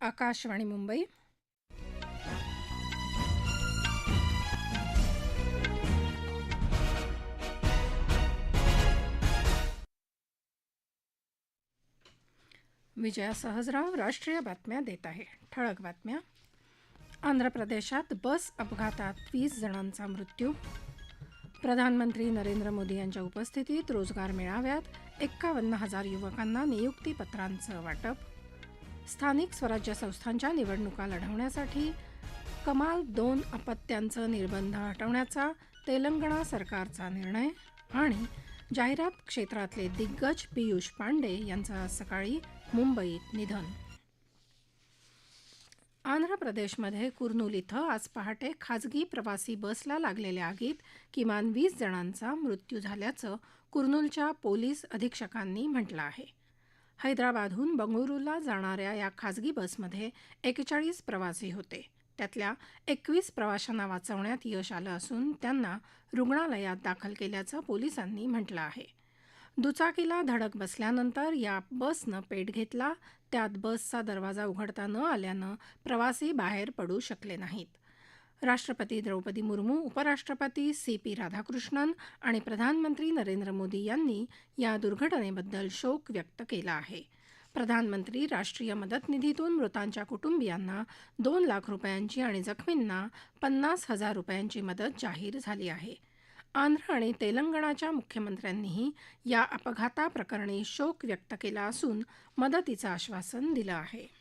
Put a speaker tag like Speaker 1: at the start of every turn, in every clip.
Speaker 1: आकाशवाणी मुंबई. विजया सहजराव राष्ट्रीय बातम्या देत आहे. ठळक बातम्या. आंध्र प्रदेशात बस अपघातात वीस जणांचा मृत्यू. प्रधानमंत्री नरेंद्र मोदी यांच्या उपस्थितीत रोजगार मेळाव्यात एक्कावन्न हजार युवकांना नियुक्तीपत्रांचं वाटप. स्थानिक स्वराज्य संस्थांच्या निवडणुका लढवण्यासाठी कमाल दोन अपत्यांचं निर्बंध हटवण्याचा तेलंगणा सरकारचा निर्णय आणि जाहिरात क्षेत्रातले दिग्गज पियुष पांडे यांचं आज सकाळी मुंबईत निधन. आंध्र प्रदेशमध्ये कुर्नूल इथं आज पहाटे खाजगी प्रवासी बसला लागलेल्या आगीत किमान वीस जणांचा मृत्यू झाल्याचं कुर्नूलच्या पोलीस अधीक्षकांनी म्हटलं आहे. हैदराबादहून बंगळुरूला जाणाऱ्या या खाजगी बसमध्ये एकेचाळीस प्रवासी होते. त्यातल्या एकवीस प्रवाशांना वाचवण्यात यश आलं असून त्यांना रुग्णालयात दाखल केल्याचं पोलिसांनी म्हटलं आहे. दुचाकीला धडक बसल्यानंतर या बसनं पेट घेतला. त्यात बसचा दरवाजा उघडता न आल्यानं प्रवासी बाहेर पडू शकले नाहीत. राष्ट्रपती द्रौपदी मुर्मू उपराष्ट्रपती सी पी राधाकृष्णन आणि प्रधानमंत्री नरेंद्र मोदी यांनी या दुर्घटनेबद्दल शोक व्यक्त केला आहे. प्रधानमंत्री राष्ट्रीय मदत निधीतून मृतांच्या कुटुंबियांना दोन लाख रुपयांची आणि जखमींना पन्नास हजार रुपयांची मदत जाहीर झाली आहे. आंध्र आणि तेलंगणाच्या मुख्यमंत्र्यांनीही या अपघाताप्रकरणी शोक व्यक्त केला असून मदतीचं आश्वासन दिलं आहे.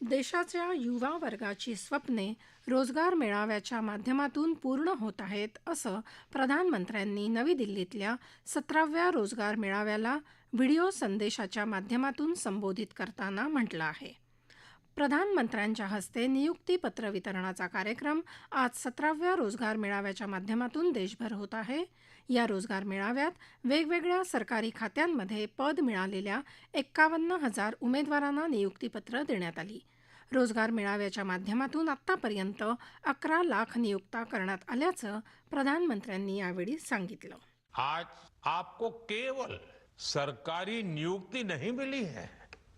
Speaker 1: देशाच्या युवा वर्गाची स्वप्ने रोजगार मेळाव्याच्या माध्यमातून पूर्ण होत आहेत असं प्रधानमंत्र्यांनी नवी दिल्लीतल्या सतराव्या रोजगार मेळाव्याला व्हिडिओ संदेशाच्या माध्यमातून संबोधित करताना म्हटलं आहे. प्रधानमंत्र्यांच्या हस्ते नियुक्तीपत्र वितरणाचा कार्यक्रम आज सतराव्या रोजगार मेळाव्याच्या माध्यमातून देशभर होत आहे. या रोजगार मेळाव्यात वेगवेगळ्या सरकारी खात्यांमध्ये पद मिळालेल्या एक्कावन्न हजार उमेदवारांना नियुक्तीपत्र देण्यात आली. रोजगार मेळाव्याच्या माध्यमातून आत्तापर्यंत अकरा लाख नियुक्त्या करण्यात आल्याचं प्रधानमंत्र्यांनी यावेळी सांगितलं.
Speaker 2: आज आपको केवल सरकारी नियुक्ती नहीं मिली है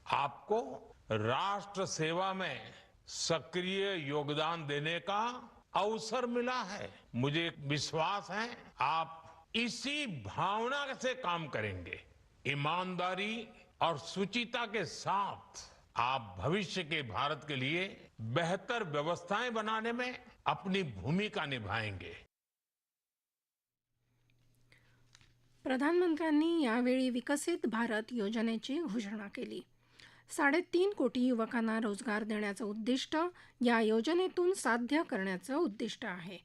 Speaker 2: आपको राष्ट्र सेवा में सक्रिय योगदान देने का अवसर मिला है। मुझे विश्वास है, आप इसी भावना से काम करेंगे। ईमानदारी और सुचिता के साथ आप भविष्य के भारत के लिए बेहतर व्यवस्थाएँ बनाने में अपनी भूमिका निभाएँगे।
Speaker 1: प्रधानमंत्र्यांनी यावेळी विकसित भारत योजनेची घोषणा केली. साडेतीन कोटी युवकांना रोजगार देण्याचं उद्दिष्ट या योजनेतून साध्य करण्याचं उद्दिष्ट आहे.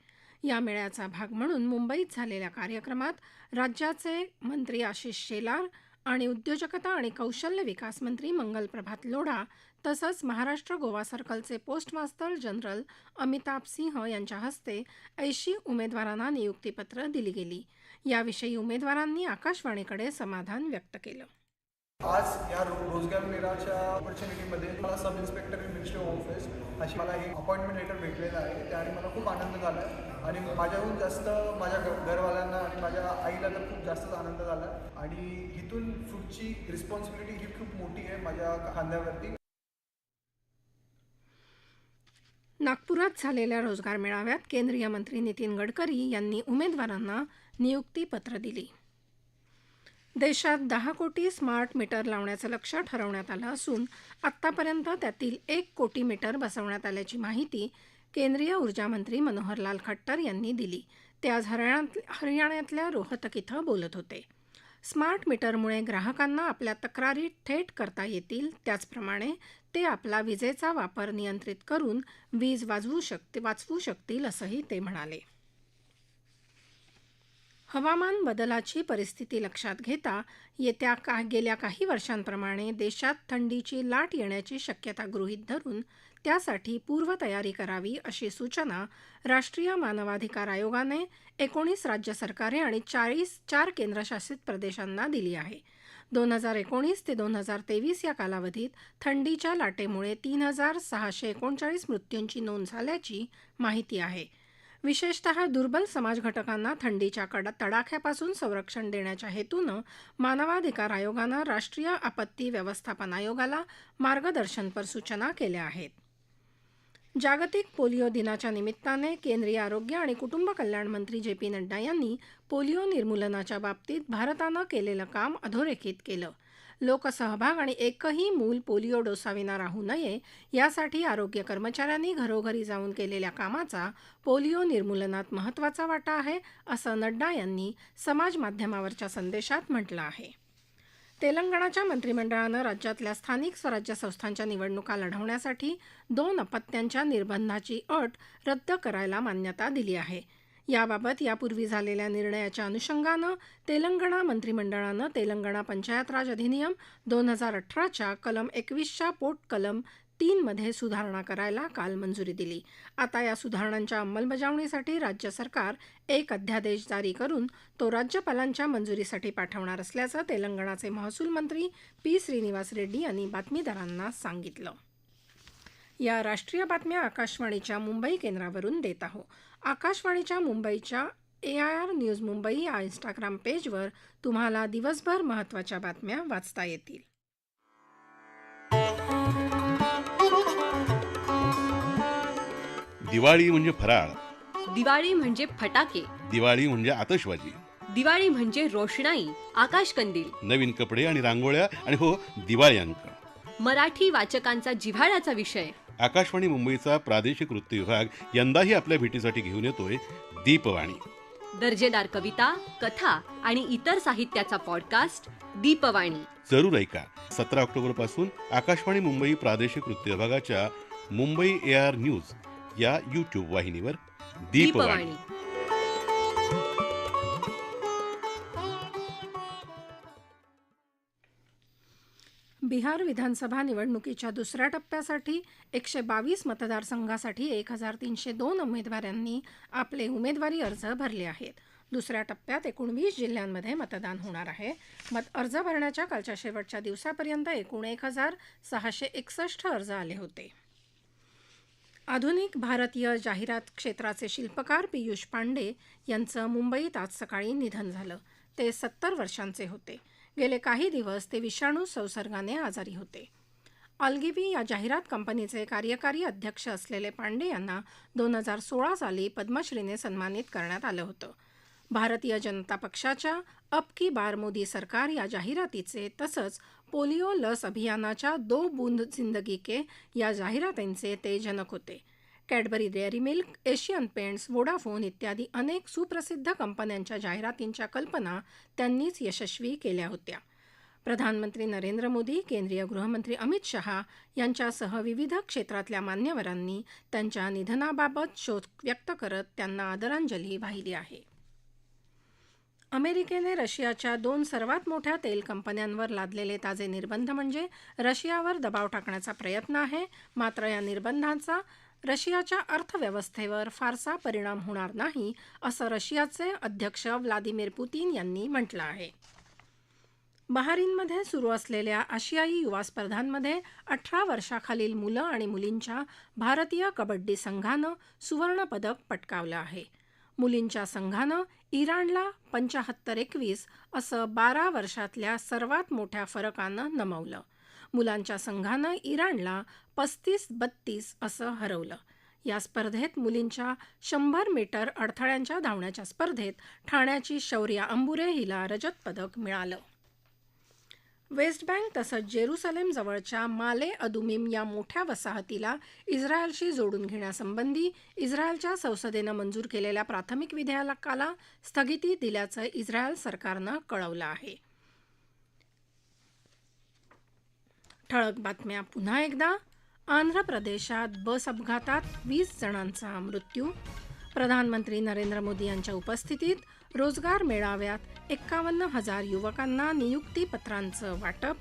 Speaker 1: या मेळ्याचा भाग म्हणून मुंबईत झालेल्या कार्यक्रमात राज्याचे मंत्री आशिष शेलार आणि उद्योजकता आणि कौशल्य विकास मंत्री मंगल प्रभात लोढा तसंच Maharashtra Goa सर्कलचे post master general Amitabh Singh यांच्या हस्ते ऐंशी उमेदवारांना नियुक्तीपत्र दिली गेली. याविषयी उमेदवारांनी आकाशवाणीकडे समाधान व्यक्त केलं.
Speaker 3: आज या रो रोजगार मेळाच्या ऑपॉर्च्युनिटीमध्ये मला sub inspector in ministry of office अशी मला एक अपॉइंटमेंट लेटर भेटलेलं आहे. त्याने मला खूप आनंद झाला. आहे आणि माझ्याहून जास्त माझ्या घरवाल्यांना आणि माझ्या आईला तर खूप जास्तच आनंद झाला. आणि इथून पुढची रिस्पॉन्सिबिलिटी ही खूप मोठी आहे माझ्या खांद्यावरती.
Speaker 1: नागपुरात झालेल्या रोजगार मेळाव्यात केंद्रीय मंत्री नितीन गडकरी यांनी उमेदवारांना नियुक्तीपत्र दिली. देशात दहा कोटी स्मार्ट मीटर लावण्याचं लक्ष्य ठरवण्यात आलं असून आत्तापर्यंत त्यातील एक कोटी मीटर बसवण्यात आल्याची माहिती केंद्रीय ऊर्जामंत्री मनोहरलाल खट्टर यांनी दिली. ते आज हरियाणात हरियाणातल्या रोहतक इथं बोलत होते. स्मार्ट मीटरमुळे ग्राहकांना आपल्या तक्रारी थेट करता येतील त्याचप्रमाणे ते आपला विजेचा वापर नियंत्रित करून वीज वाजवू शकते वाचवू शकतील असंही ते म्हणाले. हवामान बदलाची परिस्थिती लक्षात घेता येत्या का गेल्या काही वर्षांप्रमाणे देशात थंडीची लाट येण्याची शक्यता गृहीत धरून त्यासाठी पूर्वतयारी करावी अशी सूचना राष्ट्रीय मानवाधिकार आयोगाने एकोणीस राज्य सरकारे आणि चाळीस चार केंद्रशासित प्रदेशांना दिली आहे. दोन हजार एकोणीस ते दोन हजार तेवीस या कालावधीत थंडीच्या लाटेमुळे तीन हजार सहाशे एकोणचाळीस मृत्यूंची नोंद झाल्याची माहिती आहे. विशेषतः दुर्बल समाज घटकांना थंडीच्या कडा तडाख्यापासून संरक्षण देण्याच्या हेतूनं मानवाधिकार आयोगानं राष्ट्रीय आपत्ती व्यवस्थापन आयोगाला मार्गदर्शनपर सूचना केल्या आहेत. जागतिक पोलिओ दिनाच्या निमित्ताने केंद्रीय आरोग्य आणि कुटुंब कल्याण मंत्री जे पी नड्डा यांनी पोलिओ निर्मूलनाच्या बाबतीत भारतानं केलेलं काम अधोरेखित केलं. लोकसहभाग आणि एकही मूल पोलिओ डोसाविना राहू नये यासाठी आरोग्य कर्मचाऱ्यांनी घरोघरी जाऊन केलेल्या कामाचा पोलिओ निर्मूलनात महत्त्वाचा वाटा आहे असं नड्डा यांनी समाज माध्यमावरच्या संदेशात म्हटलं आहे. तेलंगणाच्या मंत्रिमंडळानं राज्यातल्या स्थानिक स्वराज्य संस्थांच्या निवडणुका लढवण्यासाठी दोन अपत्यांच्या निर्बंधाची अट रद्द करायला मान्यता दिली आहे. याबाबत यापूर्वी झालेल्या निर्णयाच्या अनुषंगानं तेलंगणा मंत्रिमंडळानं तेलंगणा पंचायत राज अधिनियम दोन हजार अठराच्या कलम एकवीसच्या पोट कलम तीनमध्ये सुधारणा करायला काल मंजुरी दिली. आता या सुधारणांच्या अंमलबजावणीसाठी राज्य सरकार एक अध्यादेश जारी करून तो राज्यपालांच्या मंजुरीसाठी पाठवणार असल्याचं तेलंगणाचे महसूल मंत्री पी श्रीनिवास रेड्डी यांनी बातमीदारांना सांगितलं. या राष्ट्रीय बातम्या आकाशवाणीच्या मुंबई केंद्रावरून देत आहो आकाशवाणीच्या मुंबईच्या A I R news Mumbai या इंस्टाग्राम पेजवर तुम्हाला दिवसभर महत्त्वाच्या बातम्या वाचता येतील.
Speaker 4: दिवाळी म्हणजे फराळ.
Speaker 5: दिवाळी म्हणजे फटाके.
Speaker 4: दिवाळी म्हणजे आतषबाजी
Speaker 5: दिवाळी म्हणजे रोषणाई आकाशकंदील.
Speaker 4: नवीन कपडे आणि रांगोळ्या आणि हो दिवाळी अंक.
Speaker 5: मराठी वाचकांचा जिव्हाळ्याचा विषय.
Speaker 4: आकाशवाणी मुंबईचा प्रादेशिक वृत्त विभाग यंदाही आपल्या भेटीसाठी घेऊन येतोय दीपवाणी.
Speaker 5: दर्जेदार कविता कथा आणि इतर साहित्याचा पॉडकास्ट दीपवाणी.
Speaker 4: जरूर ऐका. सतरा ऑक्टोबरपासून आकाशवाणी मुंबई प्रादेशिक वृत्त विभागाच्या मुंबई ए आर न्यूज या यूट्यूब वाहिनीवर दीपवाणी.
Speaker 1: बिहार विधानसभा निवडणुकीच्या दुसऱ्या टप्प्यासाठी एकशे बावीस मतदारसंघासाठी एक हजार तीनशे दोन उमेदवारांनी आपले उमेदवारी अर्ज भरले आहेत. दुसऱ्या टप्प्यात एकूण वीस जिल्ह्यांमध्ये मतदान होणार आहे. मत अर्ज भरण्याच्या कालच्या शेवटच्या दिवसापर्यंत एकूण एक हजार सहाशे एकसष्ट अर्ज आले होते. आधुनिक भारतीय जाहिरात क्षेत्राचे शिल्पकार पियुष पांडे यांचं मुंबईत आज सकाळी निधन झालं. ते सत्तर वर्षांचे होते. गेले काही दिवस ते विषाणू संसर्गाने आजारी होते. ऑल्गिवी या जाहिरात कंपनीचे कार्यकारी अध्यक्ष असलेले पांडे यांना दोन हजार सोळा साली पद्मश्रीने सन्मानित करण्यात आलं होतं. भारतीय जनता पक्षाच्या अब की बार मोदी सरकार या जाहिरातीचे तसंच पोलिओ लस अभियानाच्या दो बूंद जिंदगी के या जाहिरातींचे ते जनक होते. Cadbury Dairy Milk Asian Paints Vodafone इत्यादी अनेक सुप्रसिद्ध कंपन्यांच्या जाहिरातींच्या कल्पना त्यांनीच यशस्वी केल्या होत्या. प्रधानमंत्री नरेंद्र मोदी केंद्रीय गृहमंत्री अमित शहा यांच्यासह विविध क्षेत्रातल्या मान्यवरांनी त्यांच्या निधनाबाबत शोक व्यक्त करत त्यांना आदरांजली वाहिली आहे. अमेरिकेने रशियाच्या दोन सर्वात मोठ्या तेल कंपन्यांवर लादलेले ताजे निर्बंध म्हणजे रशियावर दबाव टाकण्याचा प्रयत्न आहे मात्र या निर्बंधांचा रशियाच्या अर्थव्यवस्थेवर फारसा परिणाम होणार नाही असं रशियाचे अध्यक्ष व्लादिमीर पुतीन यांनी म्हटलं आहे. बहारीनमध्ये सुरू असलेल्या आशियाई युवा स्पर्धांमध्ये अठरा वर्षाखालील मुलं आणि मुलींच्या भारतीय कबड्डी संघानं सुवर्णपदक पटकावलं आहे. मुलींच्या संघानं इराणला पंचाहत्तर एकवीस असं बारा वर्षातल्या सर्वात मोठ्या फरकानं नमवलं. मुलांच्या संघानं इराणला पस्तीस बत्तीस असं हरवलं. या स्पर्धेत मुलींच्या शंभर मीटर अडथळ्यांच्या धावण्याच्या स्पर्धेत ठाण्याची शौर्या अंबुरे हिला रजत पदक मिळालं. वेस्ट बँक तसंच जेरुसलेम जवळच्या माले अदुमिम या मोठ्या वसाहतीला इस्रायलशी जोडून घेण्यासंबंधी इस्रायलच्या संसदेनं मंजूर केलेल्या प्राथमिक विधेयकाला स्थगिती दिल्याचं इस्रायल सरकारनं कळवलं आहे. ठळक बातम्या पुन्हा एकदा. आंध्र प्रदेशात बस अपघातात वीस जणांचा मृत्यू. प्रधानमंत्री नरेंद्र मोदी यांच्या उपस्थितीत रोजगार मेळाव्यात एक्कावन्न हजार युवकांना नियुक्तीपत्रांचं वाटप.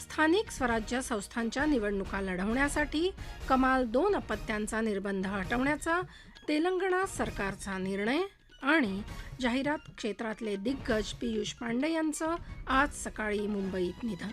Speaker 1: स्थानिक स्वराज्य संस्थांच्या निवडणुका लढवण्यासाठी कमाल दोन अपत्यांचा निर्बंध हटवण्याचा तेलंगणा सरकारचा निर्णय आणि जाहिरात क्षेत्रातले दिग्गज पियुष पांडे यांचं आज सकाळी मुंबईत निधन.